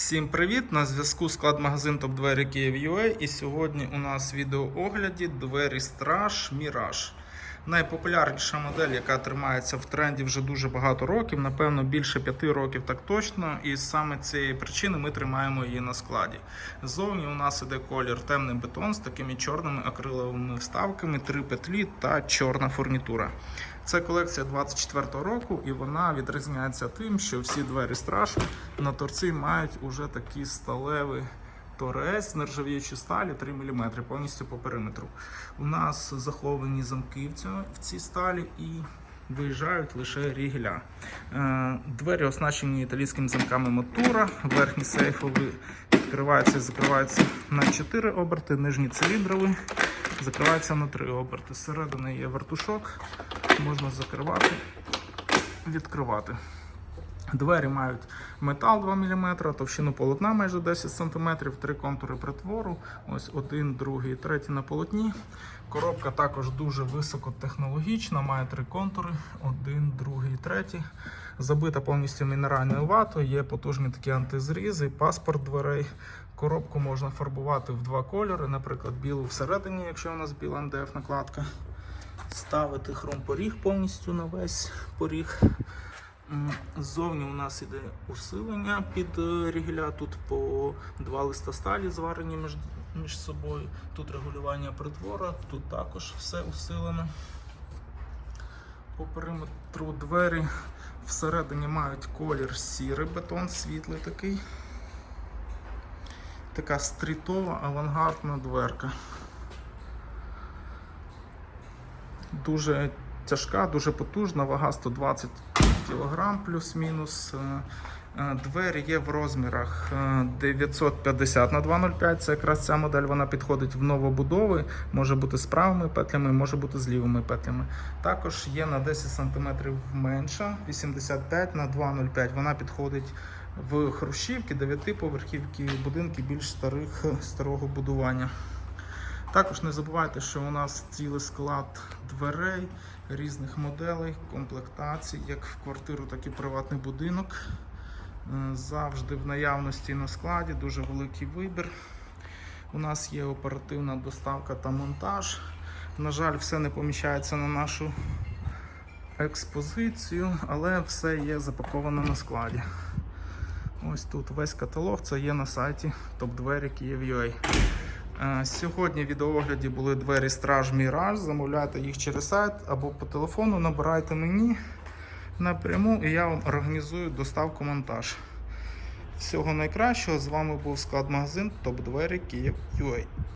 Всім привіт! На зв'язку склад магазин Топ Двері Київ.UA і сьогодні у нас відео відеоогляді двері Страж Міраж. Найпопулярніша модель, яка тримається в тренді вже дуже багато років, напевно, більше п'яти років так точно. І саме цієї причини ми тримаємо її на складі. Ззовні у нас іде колір темний бетон з такими чорними акриловими вставками, три петлі та чорна фурнітура. Це колекція 24-го року, і вона відрізняється тим, що всі двері страж на торці мають уже такі сталеві торець з нержавіючої сталі 3 мм повністю по периметру. У нас заховані замки в, цій сталі і виїжджають лише рігеля. Е, Двері оснащені італійськими замками Мотура, верхні сейфові відкриваються і закриваються на 4 оберти, нижні циліндрові закриваються на 3 оберти. Зсередини є вертушок, можна закривати, відкривати. Двері мають метал 2 мм, товщину полотна майже 10 см, три контури притвору. Ось один, другий, третій на полотні. Коробка також дуже високотехнологічна, має три контури: один, другий, третій. Забита повністю мінеральною ватою, є потужні такі антизрізи, паспорт дверей. Коробку можна фарбувати в два кольори, наприклад, білу всередині, якщо у нас біла МДФ накладка. Ставити хромпоріг повністю на весь поріг. Ззовні у нас іде усилення під е. Тут по два листа сталі зварені між, між собою. Тут регулювання притвора, тут також все усилено. По периметру двері всередині мають колір сірий бетон, світлий такий. Така стрітова авангардна дверка. Дуже тяжка, дуже потужна, вага 120 кг плюс-мінус. Е, е, Двері є в розмірах е, 950 на 2,05. Це якраз ця модель вона підходить в новобудови. Може бути з правими петлями, може бути з лівими петлями. Також є на 10 см менша, 85 на 2,05. Вона підходить в хрущівки, 9-поверхівки, будинки більш старих старого будування. Також не забувайте, що у нас цілий склад дверей різних моделей, комплектацій, як в квартиру, так і в приватний будинок. Е, Завжди в наявності на складі, дуже великий вибір. У нас є оперативна доставка та монтаж. На жаль, все не поміщається на нашу експозицію, але все є запаковано на складі. Ось тут весь каталог, це є на сайті. Е, Сьогодні в відеоогляді були двері Страж Міраж. Замовляйте їх через сайт або по телефону, набирайте мені напряму і я вам організую доставку монтаж. Всього найкращого. З вами був склад магазин Топ Двері Київ.UA.